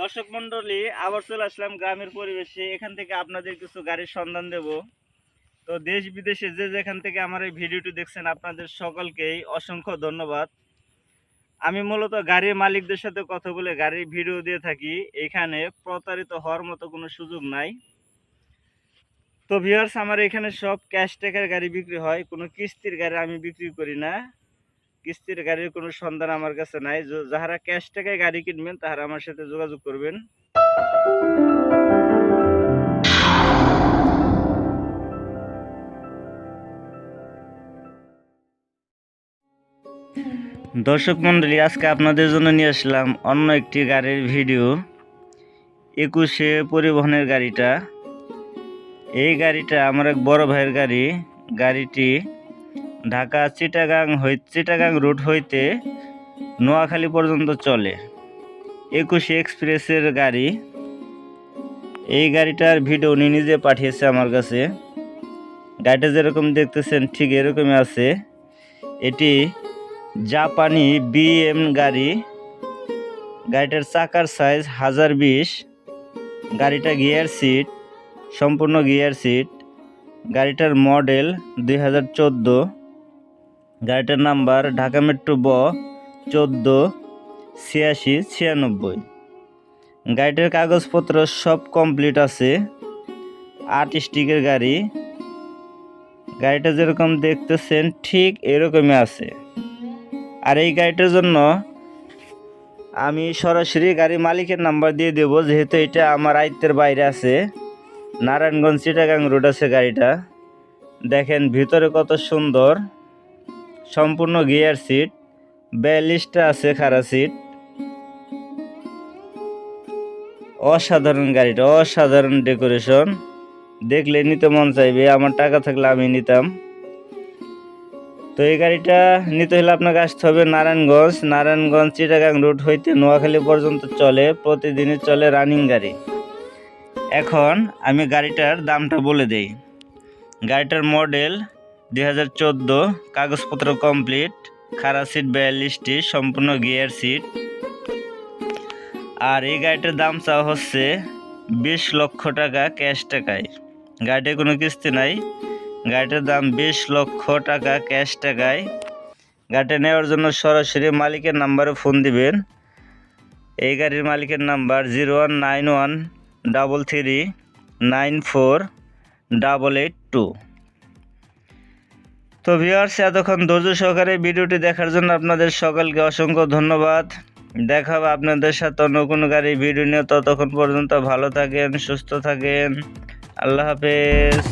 দর্শক মন্ডলী আবার চলে আসলাম গ্রামের পরিবেশে। এখান থেকে আপনাদের কিছু গাড়ির সন্ধান দেব। তো দেশ বিদেশে যে যেখান থেকে আমার এই ভিডিওটি দেখছেন, আপনাদের সকলকেই অসংখ্য ধন্যবাদ। আমি মূলত গাড়ির মালিকদের সাথে কথা বলে গাড়ির ভিডিও দিয়ে থাকি। এখানে প্রতারিত হওয়ার মতো কোনো সুযোগ নাই। তো ভিউয়ার্স আমার এখানে সব ক্যাশ টাকার গাড়ি বিক্রি হয়। কোনো কিস্তির গাড়ি আমি বিক্রি করি না। কিস্তির গাড়ির কোনো সন্ধান আমার কাছে নাই। যাহারা ক্যাশ টাকায় গাড়ি কিনবেন, তাহারা আমার সাথে যোগাযোগ করবেন। দর্শক মন্ডলী, আজকে আপনাদের জন্য নিয়ে আসলাম অন্য একটি গাড়ির ভিডিও। একুশে পরিবহনের গাড়িটা। এই গাড়িটা আমার এক বড় ভাইয়ের গাড়ি। গাড়িটি ঢাকা চিটাগাং হই, চিটাগাং রুট হইতে নোয়াখালী পর্যন্ত চলে। একুশে এক্সপ্রেসের গাড়ি। এই গাড়িটার ভিডিও উনি নিজে পাঠিয়েছে আমার কাছে। গাড়িটা যেরকম দেখতেছেন ঠিক এরকমই আছে। এটি জাপানি বিএম গাড়ি। গাড়িটার চাকার সাইজ হাজার বিশ। গাড়িটা গিয়ার সিট, সম্পূর্ণ গিয়ার সিট। গাড়িটার মডেল দুই হাজার চোদ্দ। গাড়িটার নাম্বার ঢাকা মেট্রো ব চোদ্দ ছিয়াশি ছিয়ানব্বই। গাড়িটার কাগজপত্র সব কমপ্লিট আছে। আট স্টিকের গাড়ি। গাড়িটা যেরকম দেখতেছেন ঠিক এরকমই আছে। আর এই গাড়িটার জন্য আমি সরাসরি গাড়ি মালিকের নাম্বার দিয়ে দেবো, যেহেতু এটা আমার আয়ত্তের বাইরে আছে। নারায়ণগঞ্জ চিটাগাং রোড আছে গাড়িটা। দেখেন ভিতরে কত সুন্দর। সম্পূর্ণ গিয়ার সিট বিয়াল্লিশটা আছে খারা সিট। অসাধারণ গাড়িটা, অসাধারণ ডেকোরেশন। দেখলে নিতে মন চাইবে, আমার টাকা থাকলে আমি নিতাম। তো এই গাড়িটা নিতে হলে আপনাকে আসতে হবে নারায়ণগঞ্জ। নারায়ণগঞ্জ চিটাগাং রুট হইতে নোয়াখালী পর্যন্ত চলে, প্রতিদিনই চলে রানিং গাড়ি। এখন আমি গাড়িটার দামটা বলে দেই। গাড়িটার মডেল দুই হাজার চোদ্দ কাগজপত্র কমপ্লিট খারা সিট বিয়াল্লিশটি, সম্পূর্ণ গিয়ার সিট। আর এই গাড়িটার দাম চাওয়া হচ্ছে বিশ লক্ষ টাকা ক্যাশ টাকায়। গাড়িটার কোনো কিস্তি নাই। গাড়িটার দাম বিশ লক্ষ টাকা ক্যাশ টাকায়। গাড়িটা নেওয়ার জন্য সরাসরি মালিকের নাম্বারে ফোন দিবেন। এই গাড়ির মালিকের number zero one nine one double three nine four double eight two. তো ভিউয়ার্স এতক্ষণ ধৈর্য সহকারে ভিডিওটি দেখার জন্য আপনাদের সকলকে অসংখ্য ধন্যবাদ। দেখা হবে আপনাদের সাথে অন্য কোনো গাড়ি ভিডিও নিয়ে। ততক্ষণ পর্যন্ত ভালো থাকেন, সুস্থ থাকেন। আল্লাহ হাফেজ।